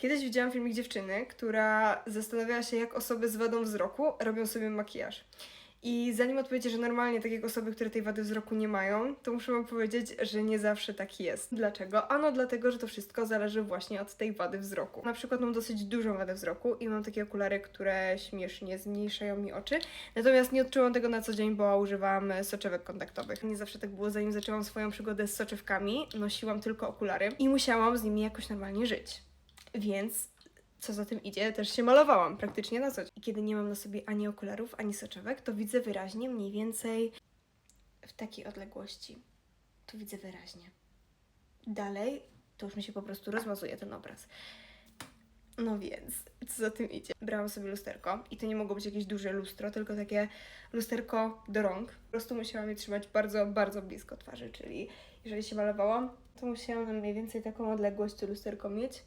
Kiedyś widziałam filmik dziewczyny, która zastanawiała się, jak osoby z wadą wzroku robią sobie makijaż. I zanim odpowiecie, że normalnie tak jak osoby, które tej wady wzroku nie mają, to muszę wam powiedzieć, że nie zawsze tak jest. Dlaczego? Ano dlatego, że to wszystko zależy właśnie od tej wady wzroku. Na przykład mam dosyć dużą wadę wzroku i mam takie okulary, które śmiesznie zmniejszają mi oczy. Natomiast nie odczułam tego na co dzień, bo używam soczewek kontaktowych. Nie zawsze tak było, zanim zaczęłam swoją przygodę z soczewkami, nosiłam tylko okulary i musiałam z nimi jakoś normalnie żyć. Więc co za tym idzie, też się malowałam praktycznie na co dzień. I kiedy nie mam na sobie ani okularów, ani soczewek, to widzę wyraźnie mniej więcej w takiej odległości. Tu widzę wyraźnie. Dalej to już mi się po prostu rozmazuje ten obraz. No więc, co za tym idzie? Brałam sobie lusterko i to nie mogło być jakieś duże lustro, tylko takie lusterko do rąk. Po prostu musiałam je trzymać bardzo, bardzo blisko twarzy, czyli jeżeli się malowałam, to musiałam mniej więcej taką odległość lusterko mieć